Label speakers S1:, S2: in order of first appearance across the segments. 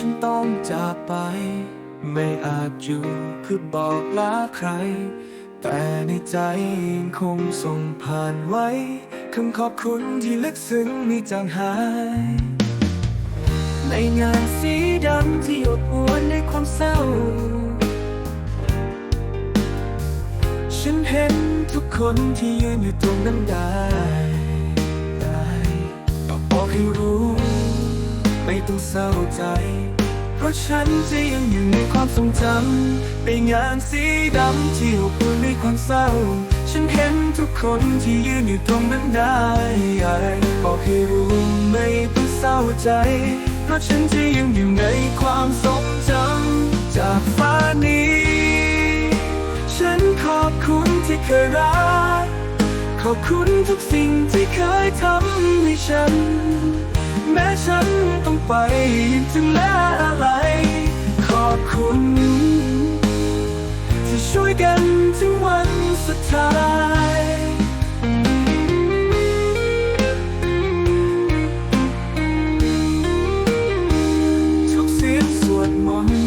S1: ฉันต้องจากไป ไม่อาจอยู่เพื่อบอกลาใคร แต่ในใจคงส่งผ่านไว้คำขอบคุณที่ลึกซึ้งไม่จางหาย ในงานสีดำที่อบอวลในความเศร้า ฉันเห็นทุกคนที่ยืนอยู่ตรงนั้นได้ ได้ก็บอกให้รู้ ไม่ต้องเศร้าใจ เพราะฉันจะยังอยู่ในความทรงจำในงานสีดำที่อบอุ่นในความเศร้า ฉันเห็นทุกคนที่ยืนอยู่ตรงนั้นได้บอกให้รู้ไม่ต้องเศร้าใจ เพราะฉันจะยังอยู่ในความทรงจำจากฟ้านี้ ฉันขอบคุณที่เคยรักขอบคุณทุกสิ่งที่เคยทำให้ฉัน แม้ฉันต้องไปถึงแล้วอะไร ขอบคุณ ที่ช่วยกันถึงวันสุดท้ายทุกเสียงสวดมนต์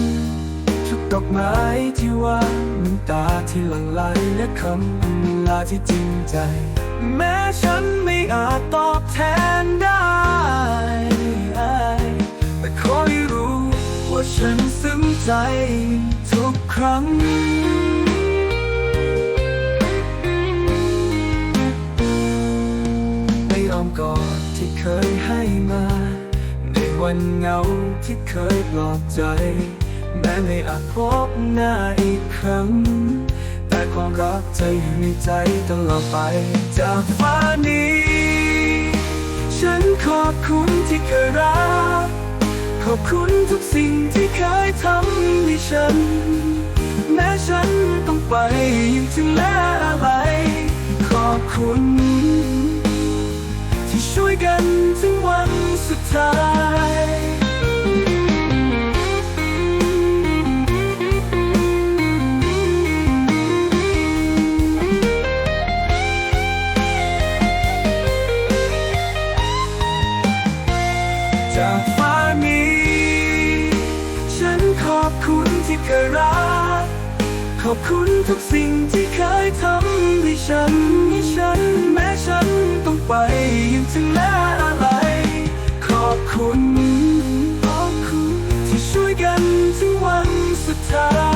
S1: ทุกดอกไม้ที่วางน้ำตาที่หลั่งไหลและคำลาที่จริงใจ แม้ฉันไม่อาจ ฉันซึ้งใจทุกครั้ง ในอ้อมกอดที่เคยให้มา ในวันเหงาที่เคยปลอบใจ แม้ไม่อาจพบหน้าอีกครั้ง แต่ความรักจะอยู่ในใจตลอดไป จากฟ้านี้ ฉันขอบคุณที่เคยรัก ขอบคุณทุกสิ่งที่เคยทำให้ฉัน แม้ฉันต้องไปยังถึงแล้วอะไร ขอบคุณ ที่ช่วยกันถึงวันสุดท้ายจาก นี้ฉันขอบคุณที่เคยรัก ขอบคุณทุกสิ่งที่เคยทำให้ฉันให้ฉัน แม้ฉันต้องไปยังถึงแล้อะไร ขอบคุณขอบคุณที่ช่วยกันถึงวันสุดท้าย